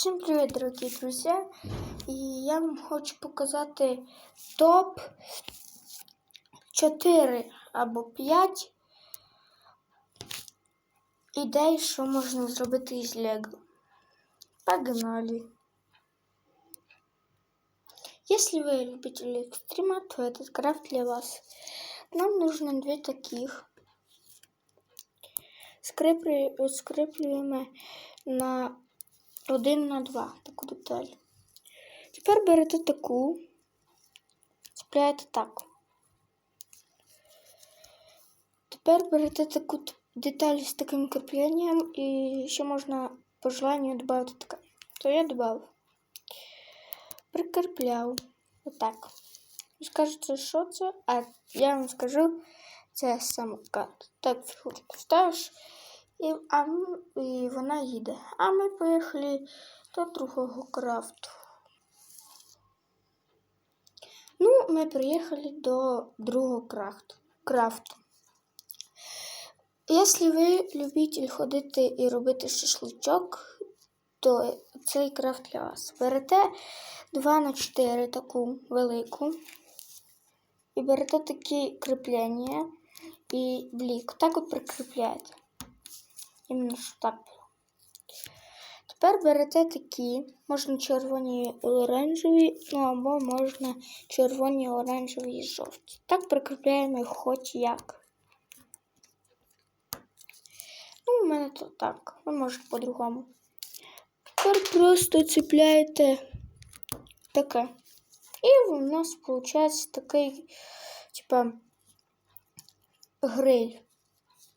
Всім привіт, дорогі друзі! І я вам хочу показати топ 4 або 5 ідей, що можна зробити із Лего. Погнали! Если вы любитель экстрима, то этот крафт для вас. Нам нужно две таких. Скреплю- Скреплюємо на один на два таку деталь. Тепер берете таку, цепляєте так. Тепер берете таку деталь з таким кріпленням і ще можна по желанню додати таке. То я додав. Прикріпляв. Отак. Ви скажете, що це? А я вам скажу, це самокат. Так, фігурку ставиш. І, а, і вона їде. А ми поїхали до другого крафту. Ну, ми приїхали до другого крафту. крафту. Якщо ви любитель ходити і робити шашличок, то цей крафт для вас. Берете 2 на 4 таку велику. І берете такі кріплення і блік. Так от прикріпляєте. Іменно що. Тепер берете такі, можна червоні і оранжеві, ну або можна червоні, оранжеві і жовті. Так прикріпляємо їх хоч як. Ну, у мене тут так, ви можете по-другому. Тепер просто цепляєте таке. І у нас виходить такий, типа, гриль,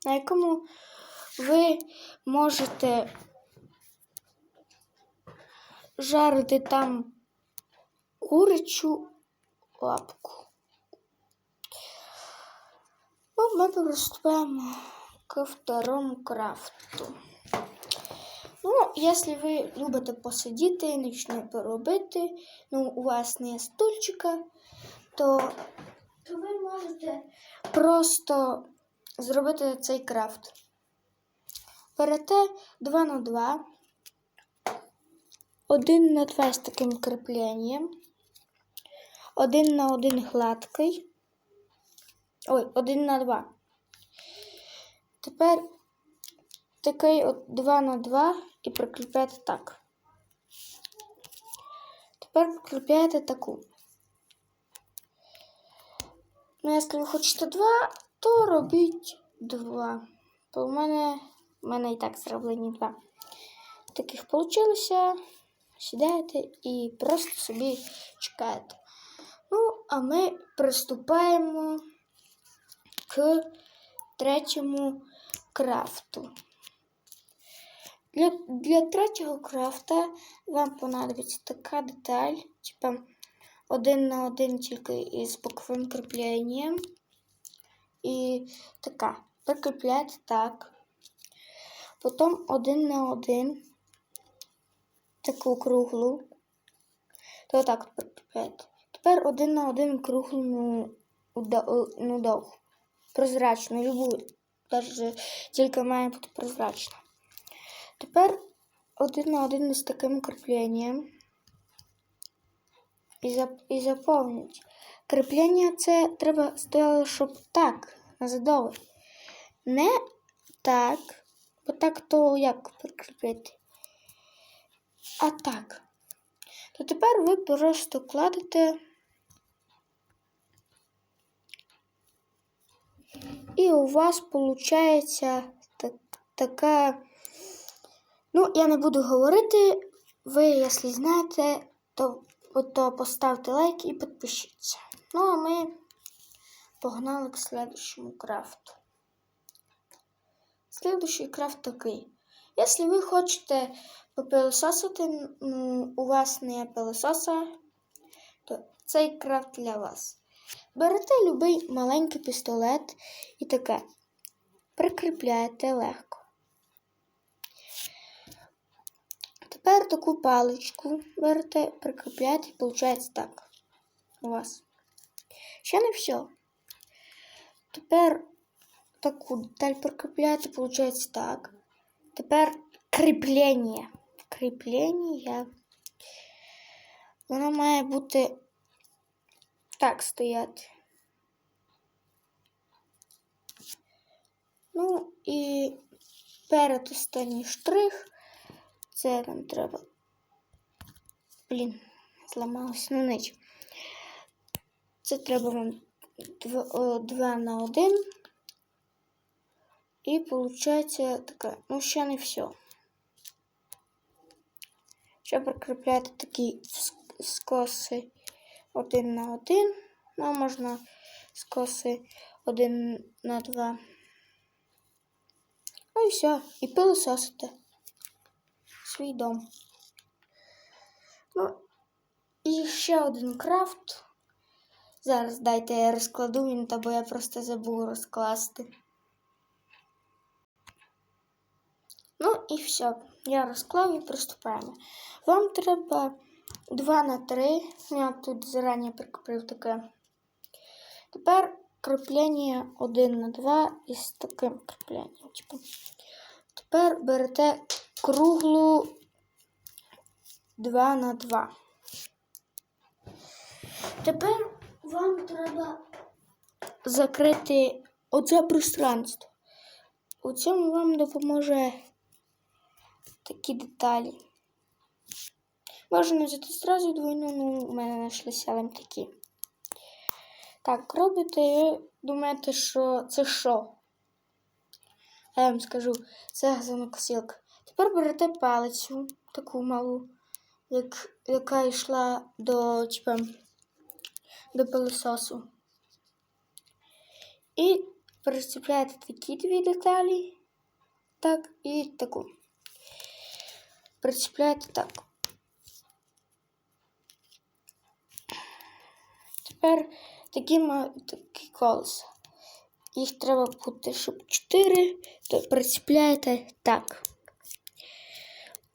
на якому ви можете жарити там курячу лапку. Ну, ми приступаємо к второму крафту. Ну, якщо ви любите посидіти, нічого поробити, ну, у вас не є стульчика, то, то ви можете просто зробити цей крафт. Берете 2 на 2, 1 на 2 з таким кріпленням, 1 на 1 гладкий. Ой, 1 на 2. Тепер такий от 2 на 2 і прикріпляєте так. Тепер прикріпляєте таку. Ну, якщо ви хочете 2, то робіть 2. Бо в мене, в мене і так зроблені 2. Таких получилося. Сідаєте і просто собі чекаєте. Ну, а ми приступаємо к третьому крафту. Для, для третього крафта вам понадобиться така деталь, типа один на один тільки із боковим кріпленням. І така. Прикріпляєте так. Потім один на один таку круглу. То так. Тепер один на один круглу ну, ну. Прозрачну, любу. Навіть тільки має бути прозрачна. Тепер один на один із таким кріпленням. І, зап... і заповнюють. Кріплення це треба стояло, щоб так, назадове. Не так, бо так то як прикріпити. А так. То тепер ви просто кладете. І у вас виходить так, така. Ну, я не буду говорити. Ви, якщо знаєте, то, то поставте лайк і підпишіться. Ну, а ми погнали к следующему крафту. Следующий крафт такий. Якщо ви хочете попилисосити, ну, у вас не пилососа, то цей крафт для вас. Берете любий маленький пістолет і таке. Прикріпляєте легко. Тепер таку паличку берете, прикріпляєте і виходить так. У вас. Ще не все. Тепер таку деталь прикріпляєте, виходить так. Тепер кріплення. кріплення. Воно має бути так стояти. Ну і перед останній штрих. Це нам треба. Блін, зламалося ну ніч. Це треба вам 2 на 1. І виходить таке, ну ще не все. Ще прикріпляти такі скоси 1 на 1. Ну, можна скоси 1 на 2. Ну і все. І пилососите свій дом. Ну, і ще один крафт. Зараз дайте я розкладу він, бо я просто забув розкласти. Ну і все. Я розклав і приступаємо. Вам треба 2 на 3. Я тут зарані прикріпив таке. Тепер кріплення 1 на 2 із таким кріпленням. Типу. Тепер берете круглу 2 на 2. Тепер вам треба закрити оце пространство. У цьому вам допоможе такі деталі. Можна взяти зразу двойну, ну у мене знайшлися але такі. Так, робите думаєте, що це що? Я вам скажу, це газонокосілка. Тепер берете палицю, таку малу, як, яка йшла до типа, до пилососу. І прицепляєте такі дві деталі, так, і таку. Прицепляєте так. Тепер такі, такі колеса. Їх треба бути, щоб 4, то прицепляєте так.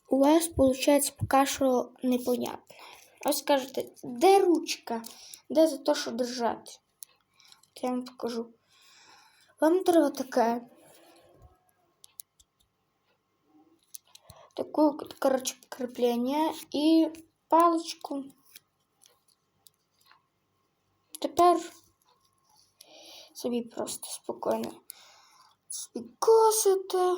У вас виходить поки що непонятно. Ось скажете, де ручка? Де за те, що держати? Я вам покажу. Вам треба таке. Таку, короче, креплення і паличку. Тепер собі просто спокійно собі косите.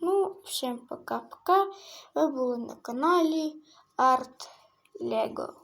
Ну, всім пока-пока. Ви були на каналі Арт Лего.